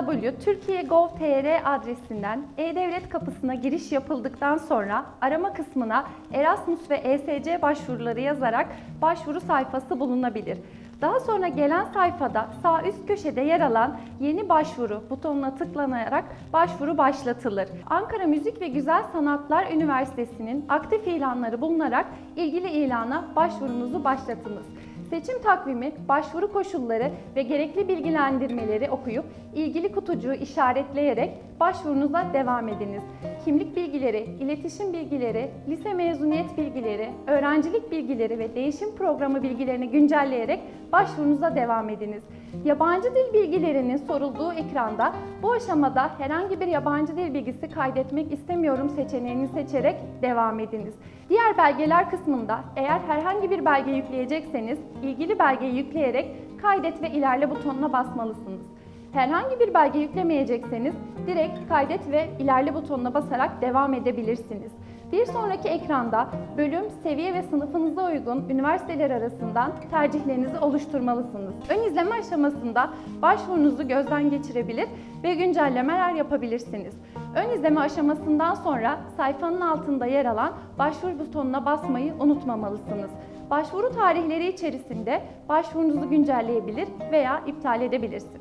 www.turkiye.gov.tr adresinden E-Devlet kapısına giriş yapıldıktan sonra arama kısmına Erasmus ve ESC başvuruları yazarak başvuru sayfası bulunabilir. Daha sonra gelen sayfada sağ üst köşede yer alan yeni başvuru butonuna tıklanarak başvuru başlatılır. Ankara Müzik ve Güzel Sanatlar Üniversitesi'nin aktif ilanları bulunarak ilgili ilana başvurunuzu başlatınız. Seçim takvimi, başvuru koşulları ve gerekli bilgilendirmeleri okuyup ilgili kutucuğu işaretleyerek başvurunuza devam ediniz. Kimlik bilgileri, iletişim bilgileri, lise mezuniyet bilgileri, öğrencilik bilgileri ve değişim programı bilgilerini güncelleyerek başvurunuza devam ediniz. Yabancı dil bilgilerinin sorulduğu ekranda bu aşamada herhangi bir yabancı dil bilgisi kaydetmek istemiyorum seçeneğini seçerek devam ediniz. Diğer belgeler kısmında eğer herhangi bir belge yükleyecekseniz ilgili belgeyi yükleyerek kaydet ve ilerle butonuna basmalısınız. Herhangi bir belge yüklemeyecekseniz direkt kaydet ve ilerle butonuna basarak devam edebilirsiniz. Bir sonraki ekranda bölüm, seviye ve sınıfınıza uygun üniversiteler arasından tercihlerinizi oluşturmalısınız. Ön izleme aşamasında başvurunuzu gözden geçirebilir ve güncellemeler yapabilirsiniz. Ön izleme aşamasından sonra sayfanın altında yer alan başvuru butonuna basmayı unutmamalısınız. Başvuru tarihleri içerisinde başvurunuzu güncelleyebilir veya iptal edebilirsiniz.